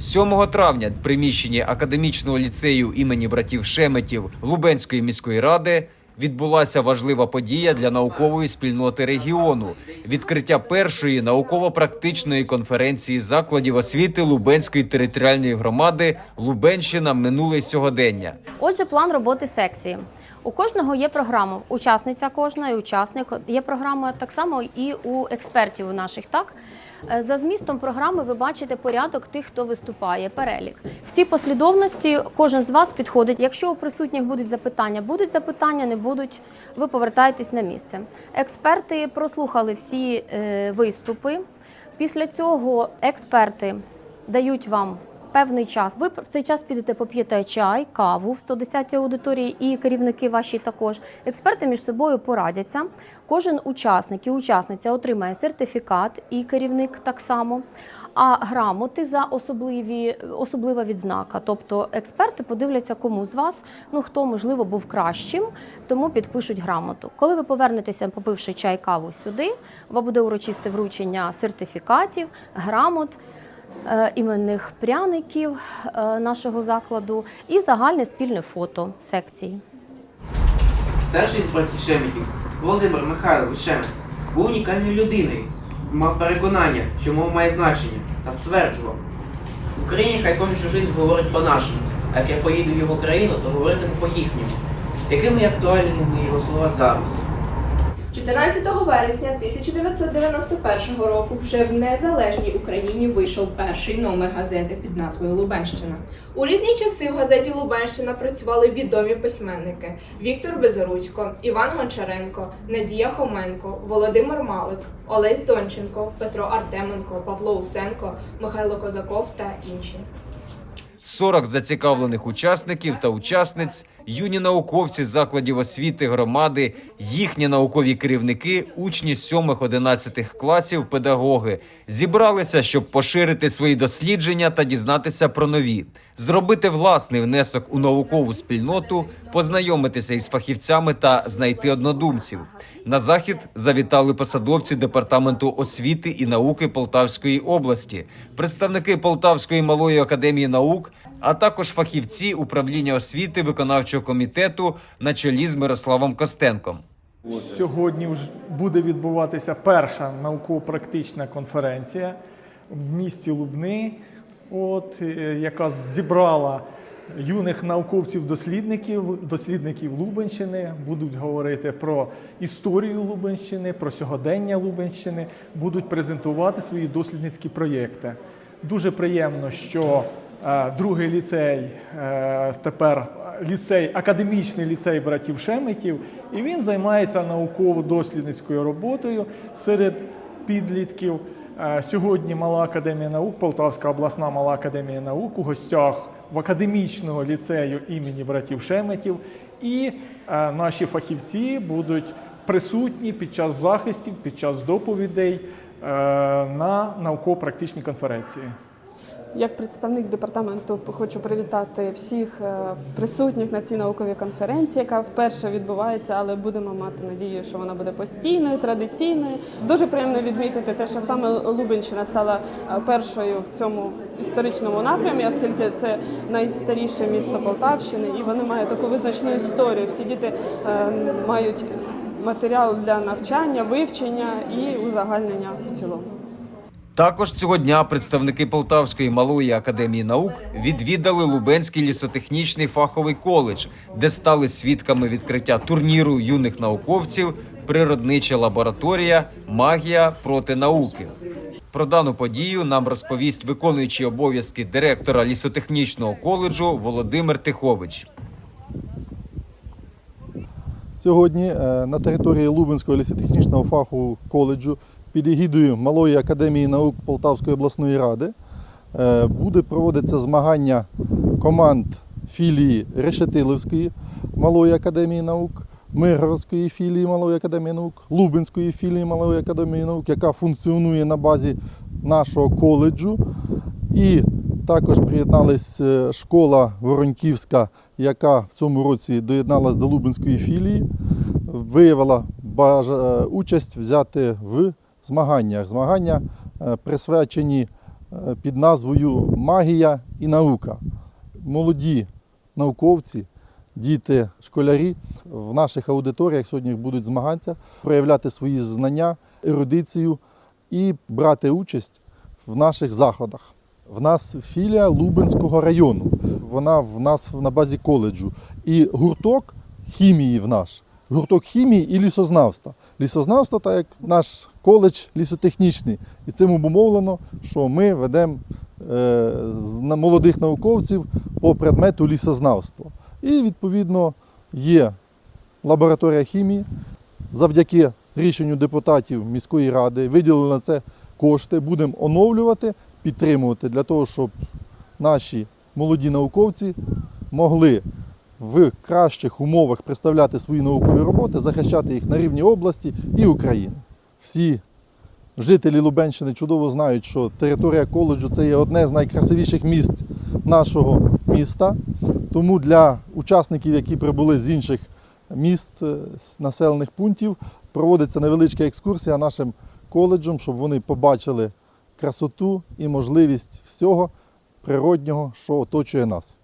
7 травня в приміщенні академічного ліцею імені братів Шеметів Лубенської міської ради відбулася важлива подія для наукової спільноти регіону відкриття першої науково-практичної конференції закладів освіти Лубенської територіальної громади Лубенщина минуле сьогодення. Отже, план роботи секції. У кожного є програма. Учасниця кожна і учасник є програма так само і у експертів у наших. Так Е, за змістом програми ви бачите порядок тих, хто виступає, перелік. В цій послідовності кожен з вас підходить. Якщо у присутніх будуть запитання, будуть запитання, не будуть. Ви повертаєтесь на місце. Експерти прослухали всі е, виступи. Після цього експерти дають вам певний час. Ви в цей час підете поп'єте чай, каву в 110-й аудиторії і керівники ваші також. Експерти між собою порадяться. Кожен учасник і учасниця отримає сертифікат і керівник так само. А грамоти за особливі особлива відзнака. Тобто експерти подивляться, кому з вас, ну хто можливо був кращим, тому підпишуть грамоту. Коли ви повернетеся, попивши чай, каву сюди, у вас буде урочисте вручення сертифікатів, грамот іменних пряників е, нашого закладу і загальне спільне фото секції. Старший з братів Шеметів, Володимир Михайлович Шемет, був унікальною людиною, мав переконання, що мова має значення, та стверджував. В Україні хай кожен чужинець говорить по-нашому, а як я поїду в його країну, то говоритиму по-їхньому. Якими актуальними його слова зараз? 14 вересня 1991 року вже в незалежній Україні вийшов перший номер газети під назвою Лубенщина. У різні часи в газеті Лубенщина працювали відомі письменники: Віктор Безрудько, Іван Гончаренко, Надія Хоменко, Володимир Малик, Олесь Донченко, Петро Артеменко, Павло Усенко, Михайло Козаков та інші. 40 зацікавлених учасників та учасниць, юні науковці закладів освіти громади, їхні наукові керівники, учні 7-11 класів, педагоги. Зібралися, щоб поширити свої дослідження та дізнатися про нові, зробити власний внесок у наукову спільноту, познайомитися із фахівцями та знайти однодумців. На захід завітали посадовці департаменту освіти і науки Полтавської області, представники Полтавської малої академії наук, а також фахівці управління освіти виконавчого комітету на чолі з Мирославом Костенком. Сьогодні буде відбуватися перша науково-практична конференція в місті Лубни, от, е, яка зібрала юних науковців-дослідників, дослідників Лубенщини. Будуть говорити про історію Лубенщини, про сьогодення Лубенщини, будуть презентувати свої дослідницькі проєкти. Дуже приємно, що другий ліцей е, тепер ліцей, академічний ліцей братів Шеметів, і він займається науково-дослідницькою роботою серед підлітків. Е, Сьогодні Мала академія наук, Полтавська обласна мала академія наук у гостях в академічного ліцею імені братів Шеметів. І е, наші фахівці будуть присутні під час захистів, під час доповідей е, на науково-практичній конференції. Як представник департаменту хочу привітати всіх е, присутніх на цій науковій конференції, яка вперше відбувається, але будемо мати надію, що вона буде постійною, традиційною. Дуже приємно відмітити те, що саме Лубенщина стала е, першою в цьому історичному напрямі, оскільки це найстаріше місто Полтавщини, і вони мають таку визначну історію. Всі діти е, мають матеріал для навчання, вивчення і узагальнення в цілому. Також цього дня представники Полтавської малої академії наук відвідали Лубенський лісотехнічний фаховий коледж, де стали свідками відкриття турніру юних науковців, природнича лабораторія, магія проти науки. Про дану подію нам розповість виконуючий обов'язки директора лісотехнічного коледжу Володимир Тихович. Сьогодні е, на території Лубенського лісотехнічного фахового коледжу під егідою Малої академії наук Полтавської обласної ради е, буде проводитися змагання команд філії Решетилівської Малої академії наук, Миргородської філії Малої академії наук, Лубенської філії Малої академії наук, яка функціонує на базі нашого коледжу. І також приєдналась е, школа Вороньківська, яка в цьому році доєдналась до Лубенської філії, виявила бажа- участь взяти в змаганнях. Змагання е, присвячені е, під назвою Магія і наука. Молоді науковці, діти, школярі в наших аудиторіях сьогодні будуть змагатися, проявляти свої знання, ерудицію і брати участь в наших заходах. В нас філія Лубенського району. Вона в нас на базі коледжу. І гурток хімії в наш. Гурток хімії і лісознавства. Лісознавство, так як наш коледж лісотехнічний. І цим обумовлено, що ми ведемо е, з- молодих науковців по предмету лісознавства. І відповідно є лабораторія хімії. Завдяки рішенню депутатів міської ради виділили на це кошти. Будемо оновлювати, підтримувати для того, щоб наші молоді науковці могли в кращих умовах представляти свої наукові роботи, захищати їх на рівні області і України. Всі жителі Лубенщини чудово знають, що територія коледжу це є одне з найкрасивіших місць нашого міста. Тому для учасників, які прибули з інших міст, е, з населених пунктів, проводиться невеличка екскурсія нашим коледжем, щоб вони побачили красоту і можливість всього природнього, що оточує нас.